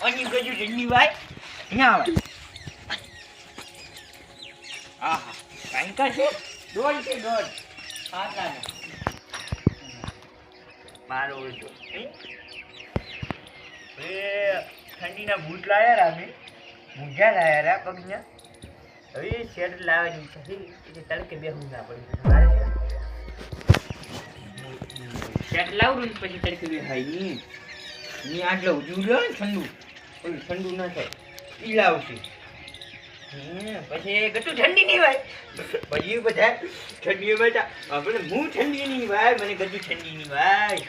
અને ગજુ ઠંડી ભાઈ અહીંયા આવે આહા કાંઈ છે દોડ છે દોડ આટલાનો મારો ઓળખો એ ઠંડીના બૂટ લાવ્યા રા મેં મૂંઝા લાયા રા પગના હવે શેડ લાવવાની છે એટલે તડકે બેહવું ના પડે મારે લાવું પછી તડકી બેહાય નહીં ની આટલો ઉજવું લ્યો ને ઠંડુ. ઓલું ઠંડુ ના થાય. ઈ લાવશે. પછી એ ગટુ ઠંડી નહીં ભાઈ પછી બધા ઠંડી બેટા આપણે હું ઠંડી નહીં ભાઈ મને ગજુ ઠંડી નહીં ભાઈ.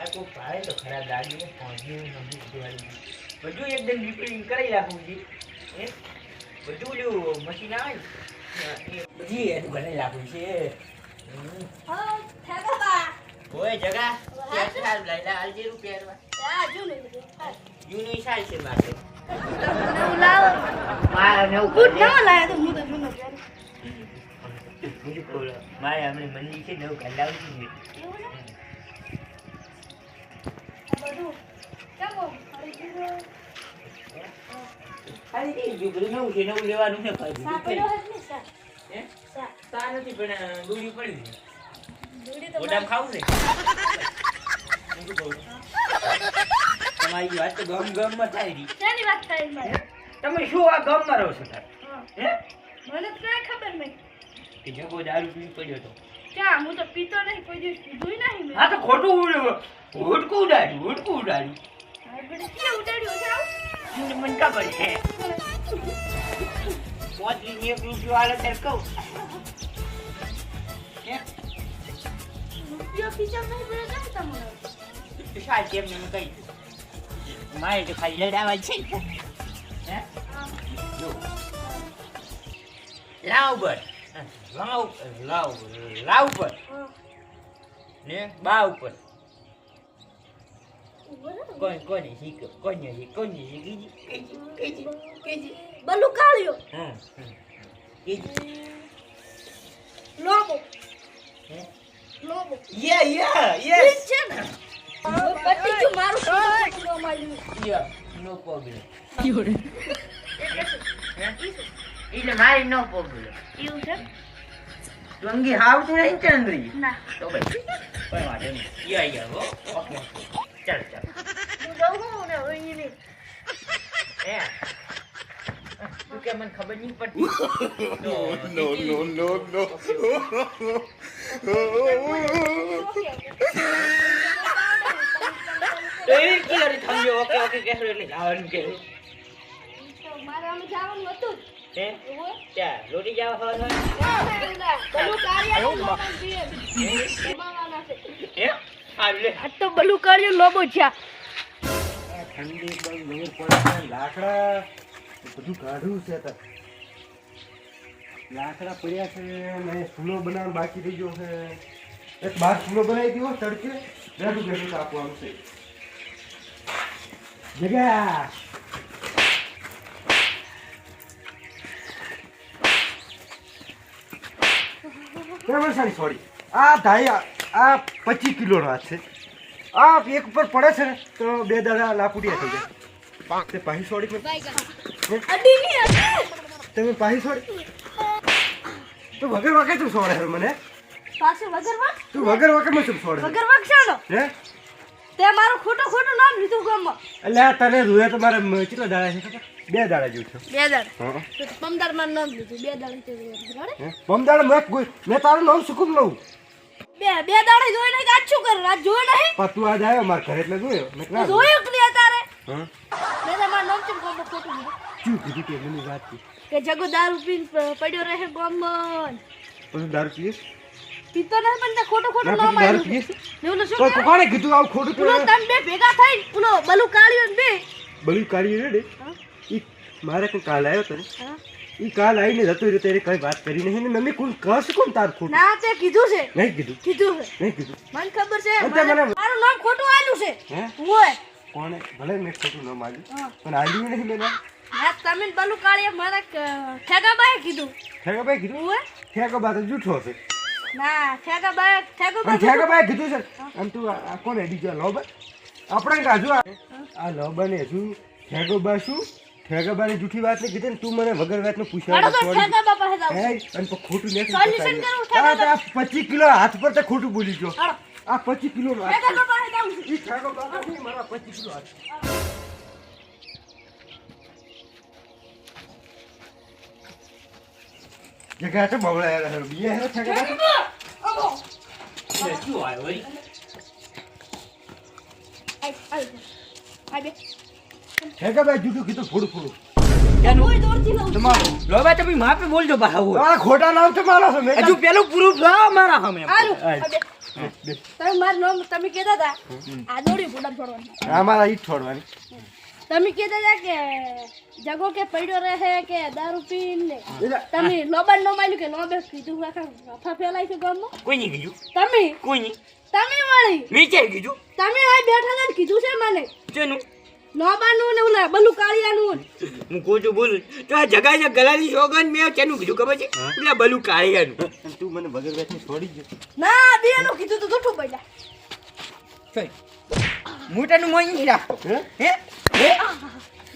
આ કોઈ ભાઈ તો ખરા દાદીને પહોંચ્યું બધું એકદમ રિપેરિંગ કરાવી રાખવું છે. એ બધું મશીન આવે ને. એ બધી છે. ઓય જગા રૂપિયા આ છે મારે નવું લાવો. મારા નવું બૂટ નવો લાવ્યો તો હું તો જૂનો મારે હમણાં મંદિર છે નવું કલાવું છું બધું નવું છે નવું લેવાનું છે નથી પણ પડી દૂડી તો ગોડામ ખાવું છે? તમારી વાત તો ગમમાં થાય રહી શેની વાત કરી મારે તમે શું આ ગમમાં રહો છો તાર? હે. મને તો કાંઈ ખબર નહીં. કે જગો દારૂ પી પડ્યો તો. ક્યાં? હું તો પીતો નહીં કોઈ દિવસ પીધું નહીં મેં. હા તો ખોટું હુડકું ઉડાડ્યું હુડકું ઉડાડ્યું. ઉડાડ્યું? મને ખબર છે. પોતરીની એક રૂપિયો હાલે ત્યારે કહું. મારે તો ખાલી લડાવા છે લાવ ઉપર. લાવ લાવ લાવ ઉપર. હા. ને બા ઉપર. કોણ કોને શીખ્યો? કોને શીખ કોને શીખી કીજી કીજી કીજી. બલુ કાળિયો. હમ. કીજી લોબો. હે લોબો. યા યા યસ છે ને. મારું રમાડ્યું. નો પ્રોબ્લેમ એટલે મારી નો પ્રોબ્લેમ એવું છે? અંગી હાવતું નહીં ચંદ્રી ના. તો ભાઈ કોઈ વાંધો નહીં. યા યા હો. ઓકે ચાલ ચાલ. હું જઉં ને હવે એની. તું કે મને ખબર નહીં પડતી નો નો નો નો તો એવી કિલો ની થંભી ઓકે ઓકે કહેશું એટલે જવાનું કે તો મારે આમ જવાનું હતું હે એવું રોટી જવા ખાવા બલુ કાળિયો લોબો છે. હે આ તો બલુ કાળિયો લોબો છે. ઠંડી એકદમ પડે લાકડા. બધું કાઢવું છે લાકડા પડ્યા છે ને ચૂલો બનાવવાનો બાકી થઈ ગયો છે. એક બાર ચૂલો બનાવી દીધો તડકે બેઠું બેઠું કાપવાનું છે. જગ્યા. સારી સોરી. આ ધાઈ આ પચીસ કિલોનો હાથ છે. આ એક ઉપર પડે છે ને તો બે દાડા લાકુડિયા થઈ જાય. તે પાહી સોડી. તમે પાહી છોડ. તું વગર વાકે તું સોડે છે મને? પાછું વગર વાગ તું વગર વાકે માં શું સોડે વગર વાગશાનો હે? તે મારું ખોટું ખોટું નામ લીધું ગમ એટલે તને રૂએ તો મારે કેટલા દાડા છે બે દાડા જેવું છે. બે દાડા. હા. તો પમદારમાં નામ લીધું. બે દાડા છે પમદાર મેં મેં તારું નામ સુકુમ લઉં. બે બે દાડા જોઈને આજ શું કરે? આજ જોયો નહીં? પણ તું આજ આવ્યો મારા ઘરે એટલે જોયો. મેં જોયું કે તારે હા. મેં તમારું નામ ચમ ગામમાં ખોટું શું કીધું તે મને વાત કે જગો દારૂ પીને પડ્યો રહે ગોમન. પણ દારૂ પીએસ પીતો ના પણ તે ખોટો ખોટું ના આવ્યું. ને ઓલો શું તો કોણે કીધું આવું ખોટું ઓલો તમ બે ભેગા થઈ ઓલો બલુ કાળિયો ને બે. બલુ કાળિયો હા? ઈ મારે કોઈ કાલ આવ્યો તને? ઈ કાલ આવીને જતો રહ્યો ત્યારે કઈ વાત કરી નહીં. ને મમ્મી કોણ કહેશે કોણ તાર ખોટું? ના તે કીધું છે. નહીં કીધું. કીધું છે. નહીં કીધું. મને ખબર છે મારું નામ ખોટું આલ્યું છે. હે? ઓય કોણે? ભલે મેં ખોટું નામ આલ્યું. પણ આલ્યું નહીં મેં ના તમે બલુ કાળીએ મારા ઠેગાબાએ કીધું. ઠેગાબાએ કીધું? ઉવે? ઠેગાબા તો જૂઠો છે. ના ઠેગાબાએ ઠેગાબા ઠેગાબાએ કીધું છે. આમ તું આ આ એડી ગયા લોબા આપણે કાજુ આ લોબાને હજુ ઠેકાબા શું? ઠેકાબાની જૂઠી વાત ને કીધી ને તું મને વગર વાતનું પૂછ્યા હાલો તો પાસે જાવ હે, અને ખોટું નથી સોલ્યુશન કરું ઠેગાબા આ તો 25 કિલો હાથ પર તો ખોટું બોલી ગયો. આ 25 કિલો નો ઠેગાબા પાસે જાવ ઈ ઠેકાબા મારા 25 કિલો હાથ. જગ્યા છે બવળા યાર બીયા હે ઠેકાબા એટલે શું આવ્યો વળી? આય, આય. આય બે. કીધું છું. લોબા તમે માપે બોલજો પાછા હોય. આ ખોટા નામ તો મારો છો હજુ પેલું પૂરું લાવો મારા સામે હારું, આય. આય બે. તમે મારું નામ તમે કહેતા હતા આ દોડી ફોટા છોડવાની આ મારા ઈટ છોડવાની તમે કહેતા હતા કે જગો કે પડ્યો રહે કે દારૂ પીને. તમે લોબાન નો માલ્યું કે લોબે કીધું આખા રફા ફેલાય છે ગામમાં? કોઈ નહીં કીધું. તમે? કોઈ નહીં. તમે વાળી? નીચે કીધું. તમે આ બેઠા હતા ને કીધું છે મને? જેનું લોબાનું ને ઓલા બલુ કાળિયાનું હું ખોટું બોલું. તો આ જગા જગ ગલાની શોગન મેં કેનું કીધું ખબર છે? ઓલા બલું કાળિયાનું તું મને વગર વાતનું છોડી ગયો ના બેનું કીધું તો જૂઠું પડ્યા મોટાનું મોઈ નહીં રાખ હે? હે? હે?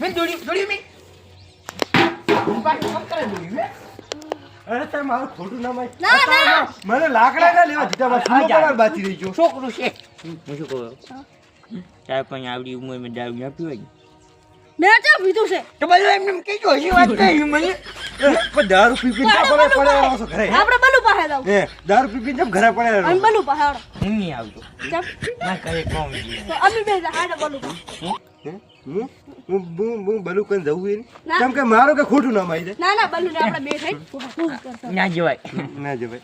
મેં દોડી દોડ્યું મેં હું હે? અરે તારે મારું ખોટું. ના, આ મને લાકડા ના લેવા દીધા બાકી રહી ગયો? છોકરું છે. હું શું કહું? તારે પણ આવડી ઉંમરમાં દારૂ ના પીવાય મેં ચા પીધું છે? તો બધું એમ કહેજો હજી વાત કરી મને દારૂ પી પીને પડે પડે. આવો ઘરે. આપણે બલુ પાસે જાવ હે દારૂ પી પીને ચમ ઘરે પડે. અમે બલુ પાસે આવડો હું નહીં આવતો. ના કરે કોમ તો અમે બે હાડે બલુ હું? હું? હું? હું બલું જવું એ કેમ કે મારું કે ખોટું નામ આવી ના ના બલુ ને આપણે બે થઈ ફોટા ખૂબ કરતા. ના જવાય. ના જવાય.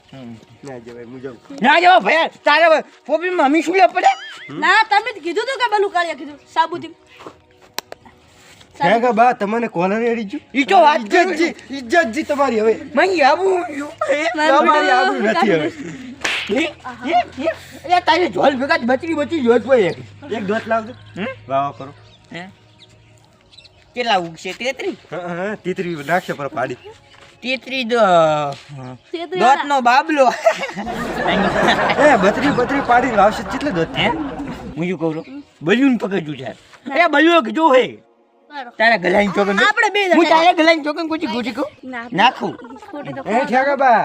ના જવાય હું જાઉં. ના જવા ભયા તારે ફોબીમાં અમી શું લે પડે? ના તમે કીધું તું કે બલુ કાળિયા કીધું સાબુથી. હે બા તમને કોલર એડી ગયું? ઈ તો વાત જી ઇજ્જત જી તમારી હવે. મને આવું તમારી આબરૂ નથી હવે? એ તારે ભેગા જ બચરી જોત પડે એક. દોત લાવજો. વાવા કરો. કેટલા ઉગશે તેત્રી? હા હા નાખશે પર પાડી. તેત્રી દોત નો બાબલો. એ બત્રી બત્રી પાડી લાવશે. કેટલે દોત? હે? હું શું કહું છું? બલૂન પકડ્યું છે. એ બલૂન કીધું હે. તારા ગલાઈ ચોકન આપણે બે હું તારા ગલાઈ ચોકન કુચી ગોટી કુ નાખું. એ ઠેકા બા.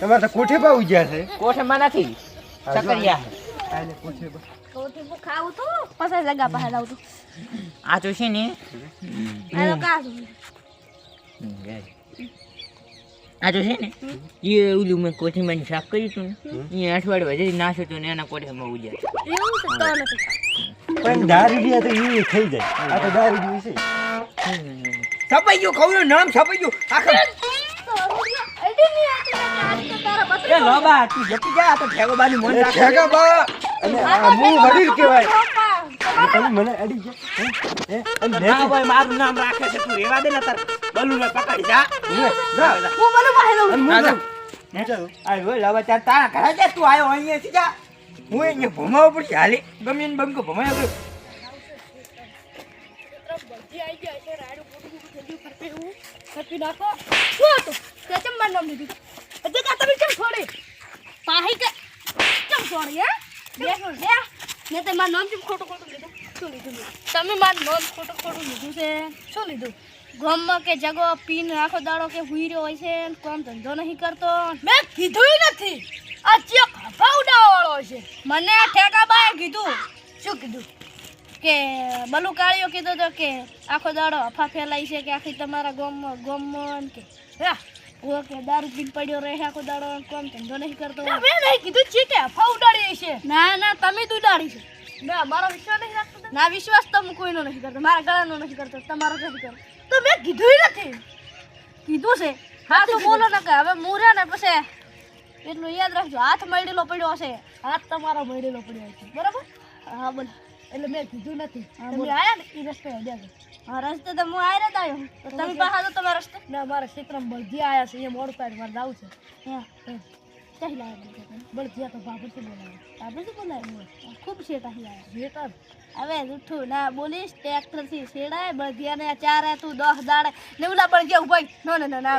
તમારે તો કોઠે બા ઉજ્યા છે? કોઠમાં નથી. સકરિયા આને કોઠે બા. ખોટી તો ખાવું તો? પછી પાસે જાવ તો. આ તો છે ને આ તો આ તો છે ને એ ઓલું મેં કોઠીમાં શાક કર્યું હતું ને એ અઠવાડિયે વધે નાખ્યું હતું ને એના કોઠામાં ઉજ્યા એવું તો નથી. પણ દારૂ લે તો એ થઈ જાય. આ તો દારૂ લી છે. છપાઈ ગયું ખવડું નામ છપાઈ ગયું. આખા એ લોબા તું જપી જા આ તો ભેગો બાનું મન એ રાખે. બા અને આ હું વડીલ કહેવાય. તમે મને અડી ગયા? હે? હે? અને ના ભાઈ મારું નામ રાખે છે તું રેવા દે ને તાર. બલુ ને પકડી જા. જા. હું બલુ પાસે જાઉં. હું જાઉં. આ જો લાવા તારા ઘરે જા તું આયો અહીંયા હું અહીંયા ભમાવો પડશે હાલે. ગમે ને બંકો ભમાયા પડે બધી આઈ ગયા છે રાડું પોટું જલ્દી કરતે હું કરતી નાખો તે માર નામ લીધું તમે કેમ છોડી પાહી કે કેમ છોડી હે બેસો લે ને તે માર નામ ખોટું ખોટું લીધું લીધું તમે માર નામ ખોટું ખોટું લીધું છે? શું લીધું? ગામમાં કે જગો પીન આખો દાડો કે હુઈ રહ્યો હોય છે કોમ ધંધો નહીં કરતો? મેં કીધું નથી. આ ચેક વાળો મને ઠેકાબાએ કીધું. શું કીધું? કે બલુ કાળીઓ કીધું તો કે આખો દાડો હફા ફેલાય છે કે આખી તમારા ગામમાં ગામમાં કે. હા ઓ દારૂ પીને પડ્યો રહે આખો દાડો કોમ ધંધો નહીં કરતો. મેં નહીં કીધું છે કે ઉડાડી છે? ના ના તમે જ ઉડાડી છે. ના મારો વિશ્વાસ નહીં રાખતો ના વિશ્વાસ તો હું કોઈનો નથી કરતો. મારા ગળાનો નથી કરતો. તમારો નથી કરતો. તો મેં કીધું નથી. કીધું છે. હા તો બોલો ને કે હવે મૂર્યા ને પછી એટલું યાદ રાખજો હાથ મળેલો પડ્યો હશે. હાથ તમારો મળેલો પડ્યો છે બરાબર? હા બોલો. એટલે મેં કીધું નથી. તમે આયા ને એ રસ્તે અડ્યા હા રસ્તે તો હું આવ્યા જ આવ્યો તમે પાછા તો તમારા રસ્તે? ના મારા ક્ષેત્રમાં બધી આવ્યા છે. એ મોડ કાઢ મારે જવું છે. હા. ચાહી લાયા જ્યાં તો બાબરથી બોલાવે બાબરથી બોલાવે ખૂબ શેઠ અહીં લાયા શેઠ હવે જૂઠું ના બોલીશ ટ્રેક્ટરથી શેડાય બળદિયાને ચારે તું દસ દાડે ને ઓલા બળદિયા ઉભાઈ નો ને ના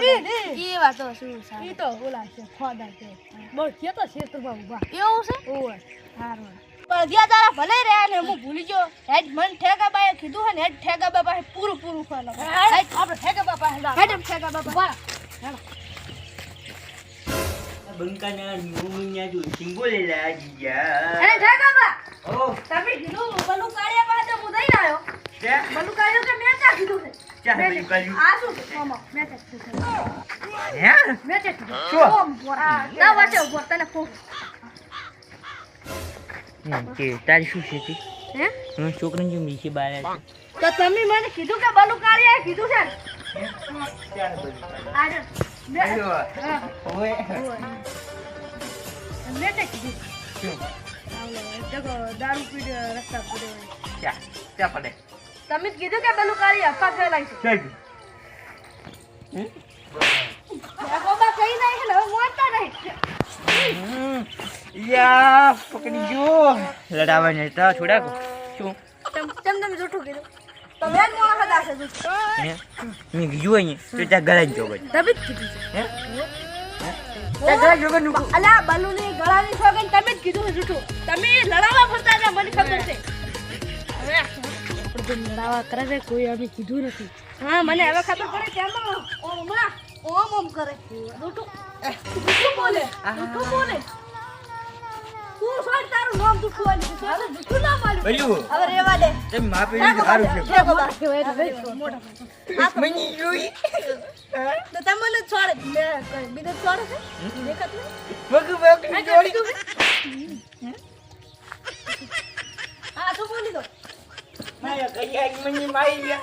એ વાતો શું છે ઈ તો ઓલા છે ખોદા છે બળ કે તો શેતરમાં ઊભા એવું છે ઓય સારું બળદિયા તારા ભલે રહ્યા ને હું ભૂલી ગયો હેડ મન ઠેકા બાએ કીધું હે ને હેડ ઠેકા બાપા પૂરું પૂરું ફળ હેડ આપણે ઠેકા બાપા હેડા હેડ ઠેકા બાપા બંકાના મોમન્યા જો સિંગોલેલા જીયા અરે ઠેકા બા. ઓ તમે કીધું બલુ કાળિયા પાસે હું દઈ આવ્યો. છે? બલુ કાળિયો કે મેં ક્યાં કીધું છે? મેં બલુ કાળિયું? આ શું મામા મેં ક્યાં કીધું હે? મેં ક્યાં કીધું શું? ઓમ બોર ના વાટે ઊભો તને ફોન કે તારી શું છે તી? હે? હું છોકરાને જેમ નીચે બહાર તો તમે મને કીધું કે બલુ કીધું છે તમે કીધું કે પેલું કાળી અફા ફેલાઈ છે. નહીં નહીં યા પકડી જો લડાવવા તો છોડા શું? તમ તમ તમે જૂઠું કીધું. તમે જ ni, હતા છે જૂઠું હે? મેં કીધું અહીંયા તો ત્યાં ગળા જો ભાઈ. તમે જ કીધું છે. હે? ત્યાં ગળા નું અલા સોગન તમે જ કીધું જૂઠું તમે લડાવા ફરતા હતા મને ખબર છે. હવે આપણે લડાવા કરે છે કોઈ અમે કીધું નથી. હા મને હવે ખબર પડે કે ઓમ ઓમ ઓમ કરે. જૂઠું જૂઠું બોલે? જૂઠું બોલે? તું સોડ તારું નામ ના માલું ભલ્યું હવે રેવા દે છે બાબા મોટા મની જોઈ તો તમને છોડે બીજે છોડે છે દેખાત જોડી હા બોલી દો માયા મની ગયા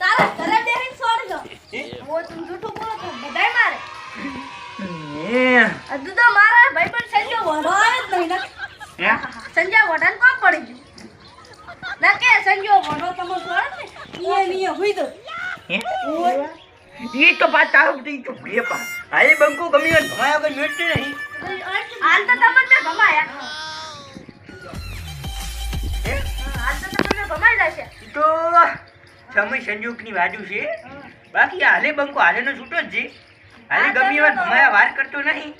તારા ઘરે બેહીને છોડી દો. હું? તું જૂઠું બોલો તો બધાય મારે. હજુ તો મારા ભાઈ પણ સંજય વઢવાય જ નહીં હે? સંજય વઢાને કોમ પડી ગયું? ના કે સંજય વઢો તમે છોડે ને ઈએ નીએ હુઈ દો. એ તો બાત તારું તો પા બંકો ગમી હોય ભમાયા મેળતે નહીં. હાલ તો તમને મેં ભમાયા. હે? હાલ તો તમને ભમાઈ જશે તો સમય સંજોગની વાજુ છે. બાકી હાલે બંકો હાલે નો છૂટો જ છે. હાલે ગમી વાર ભમાયા વાર કરતો નહીં.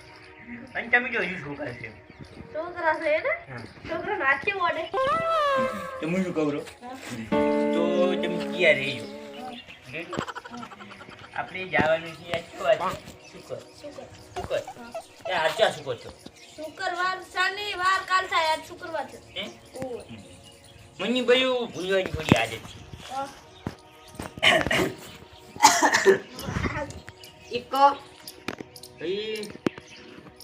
અને તમે જો હજુ છોકરા છે. છોકરા છે ને હા. છોકરા ઓડે તો હું શું કહું તો તમે ક્યાં રહેજો? આપણે જવાનું છે આ શું વાત શુકર. શુકર. ત્યાં આજા શુકર છો? શુક્રવાર શનિવાર કાલ થાય આજ શુક્રવાર છે. મની મને બધું ભૂલવાની થોડી આદત છે. એક ભાઈ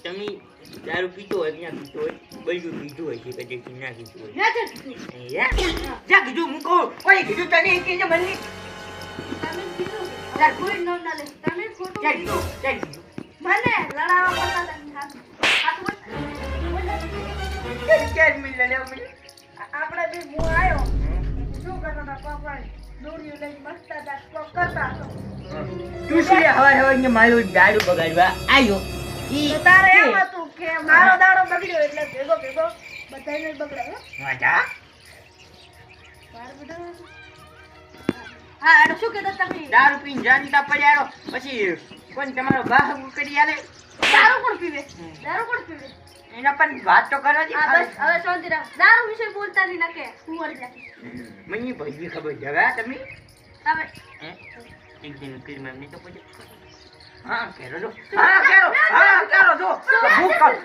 તમે દારૂ પીતો હોય ક્યાં પીતો હોય બધું પીધું હોય છે કદાચ ના પીધું હોય. મેં કીધું. હે? કીધું કહું કોઈ કીધું? તને કે મને. તમે જ હવાર ને મારો દારૂ બગાડવા આવ્યો. ઈ તારે એમ હતું કે મારો દાડો બગડ્યો એટલે ભેગો ભેગો બધાને બગડાયો. વાજા હા એનું શું કહેતા તમે? દારૂ પીને જાનતા પડ્યારો પછી કોણ તમારો બાહ કરી આલે? દારૂ કોણ પીવે? દારૂ કોણ પીવે? એના પણ વાત તો કરવા દે બસ હવે શાંતિ રાખ દારૂ વિશે બોલતા નહીં નકે હું વળી મને ભજી ખબર જગા તમે? હવે. એક દિન કરી તો પૂછે હા કેરો જો. હા કેરો. હા કેરો જો. તો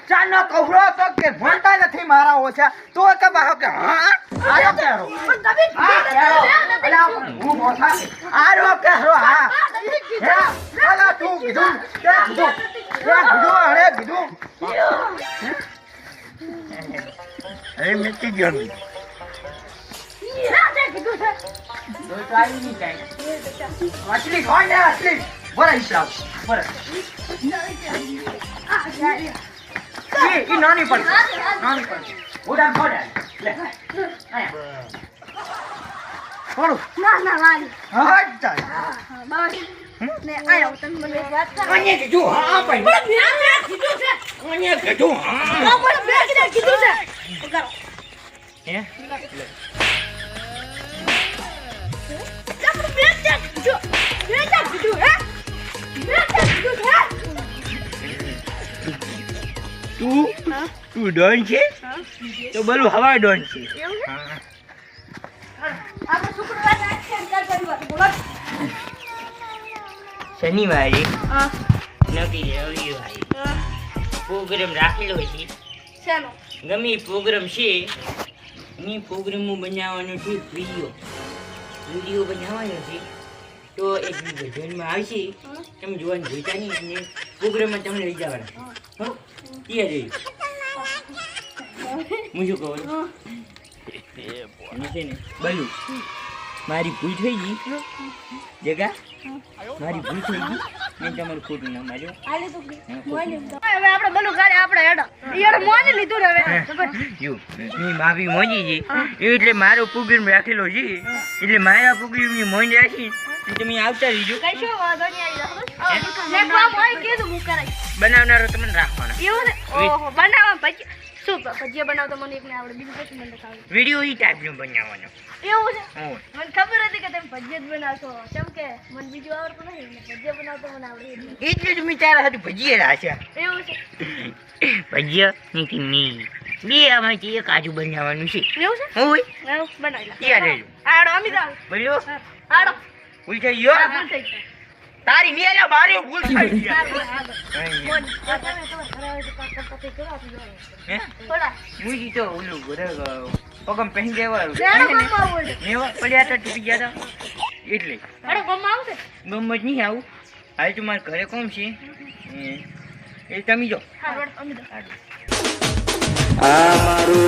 ચા ન કહું તો કે ભણતા નથી મારા ઓછા તો કે બાહો કે હા આયો કેરો. પણ તમે હા કેરો. અલા હું ઓછા આરો કેરો હા. અલા તું કીધું. કે કીધું. કે કીધું અરે કીધું. અરે મેં ગયો નહીં. ના, તે કીધું કોણ ને અસલી. બરા aí, બરા Bora. એ એ નાની પડી હાથ. નાની પડી ઉડાન ફોડે. લે. આયા. ફોડું. ના ના વાલી. હટ બસ. ને આયો તમે મને વાત કરો. કોને કીધું હા ભાઈ. પણ મેં મેં કીધું છે. કોને કીધું હા. પણ મેં કીધું કીધું છે. કરો હે? આપણે તું તું ડોન છે? તો બોલું, હવા ડોન છે. શનિવારે નક્કી રવિવારે પ્રોગ્રામ રાખેલો છે. ગમે પ્રોગ્રામ છે એની પ્રોગ્રામો બનાવવાનો છે, વીડિયો. વીડિયો બનાવવાનો છે. તો એક ભજનમાં આવશે. તમે જોવાનું જોઈતા નહીં અને પ્રોગ્રામમાં તમને લઈ જવાના. હો? જઈ હું શું કહું? છે ને બલું. મારી ભૂલ થઈ ગઈ. જગા મારી ભૂલ થઈ ગઈ. મેં તમારું ખોટું ના માર્યો આલે તો હવે આપણે બલું ગાડી આપણે હેડો. ઈયર મોની લીધું ને હવે. જો મેં માફી માંગી છે. એટલે મારો પ્રોગ્રામ રાખેલો છે. એટલે મારા પ્રોગ્રામની મોજ રાખી. તમે આવતા રહીજો. કશો વાંધો નહીં આવી કીધું હું. કરાય બનાવનારો તમને રાખવાના. એવું ને? ઓહો બનાવવા પછી. શું ભજીયા બનાવતા મને એક ને આવડે બીજું કશું મને નથી વિડિયો ઈ ટાઈપનો બનાવવાનો. એવું છે? મને ખબર હતી કે તમે ભજીયા જ બનાવશો. કેમ કે મને બીજું આવડતું નહીં એટલે ભજીયા બનાવતો મને આવડે એટલે. એટલે તમે તારા હાથું ભજીયા રાખ્યા એવું છે? ભજીયા ની કિમી બે આમાંથી એક આજુ બનાવવાનું છે. એવું છે? હોય. બનાવી લા. આડો અમી બોલ્યો? આડો ભૂલ થઈ ગયો ભૂલ. તારી ભૂલ થઈ ગઈ. આગળ, આગળ. હે? તો ઓલું પગમ પહેરી દેવાનું. મેવા પડ્યા હતા તૂટી ગયા હતા. એટલે. ગમમાં નહીં આવું. હાલ તું મારા ઘરે કોમ છે? એ તમે જો. આ મારું